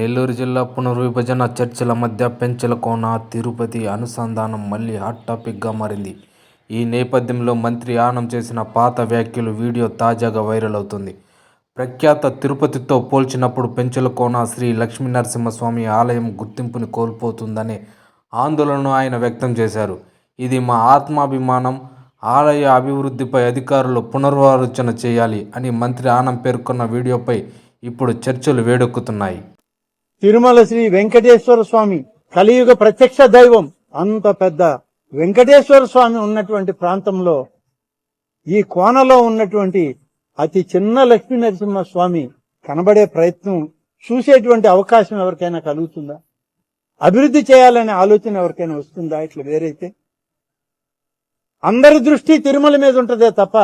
నెల్లూరు జిల్లా పునర్విభజన చర్చల మధ్య పెంచల కోన తిరుపతి అనుసంధానం మళ్ళీ హాట్ టాపిక్గా మారింది. ఈ నేపథ్యంలో మంత్రి ఆనం చేసిన పాత వ్యాఖ్యలు వీడియో తాజాగా వైరల్ అవుతుంది. ప్రఖ్యాత తిరుపతితో పోల్చినప్పుడు పెంచల కోన శ్రీ లక్ష్మీనరసింహస్వామి ఆలయం గుర్తింపుని కోల్పోతుందనే ఆందోళనను ఆయన వ్యక్తం చేశారు. ఇది మా ఆత్మాభిమానం ఆలయ అభివృద్ధిపై అధికారులు పునర్వాలోచన చేయాలి అని మంత్రి ఆనం పేర్కొన్న వీడియోపై ఇప్పుడు చర్చలు వేడెక్కుతున్నాయి. తిరుమల శ్రీ వెంకటేశ్వర స్వామి కలియుగ ప్రత్యక్ష దైవం. అంత పెద్ద వెంకటేశ్వర స్వామి ఉన్నటువంటి ప్రాంతంలో ఈ కోనలో ఉన్నటువంటి అతి చిన్న లక్ష్మీ నరసింహ స్వామి కనబడే ప్రయత్నం చూసేటువంటి అవకాశం ఎవరికైనా కలుగుతుందా? అభివృద్ధి చేయాలనే ఆలోచన ఎవరికైనా వస్తుందా? ఇట్లా వేరైతే అందరి దృష్టి తిరుమల మీద ఉంటదే తప్ప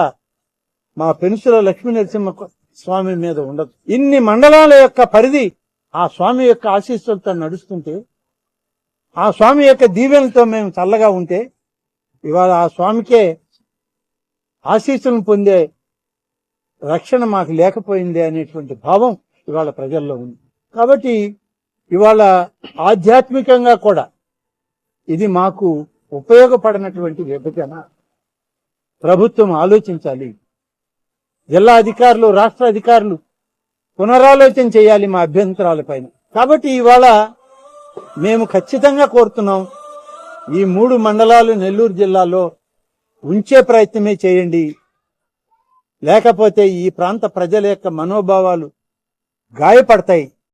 మా పెనుసుల లక్ష్మీ నరసింహ స్వామి మీద ఉండదు. ఇన్ని మండలాల యొక్క పరిధి ఆ స్వామి యొక్క ఆశీస్సులతో నడుస్తుంటే ఆ స్వామి యొక్క దీవెనతో మేము చల్లగా ఉంటే ఇవాళ ఆ స్వామికే ఆశీస్సులను పొందే రక్షణ మాకు లేకపోయింది అనేటువంటి భావం ఇవాళ ప్రజల్లో ఉంది. కాబట్టి ఇవాళ ఆధ్యాత్మికంగా కూడా ఇది మాకు ఉపయోగపడినటువంటి విభజన. ప్రభుత్వం ఆలోచించాలి. జిల్లా అధికారులు రాష్ట్ర అధికారులు పునరాలోచన చేయాలి మా అభ్యంతరాలపైన కాబట్టి ఇవాళ మేము ఖచ్చితంగా కోరుతున్నాం ఈ మూడు మండలాలు నెల్లూరు జిల్లాలో ఉంచే ప్రయత్నమే చేయండి. లేకపోతే ఈ ప్రాంత ప్రజల యొక్క మనోభావాలు గాయపడతాయి.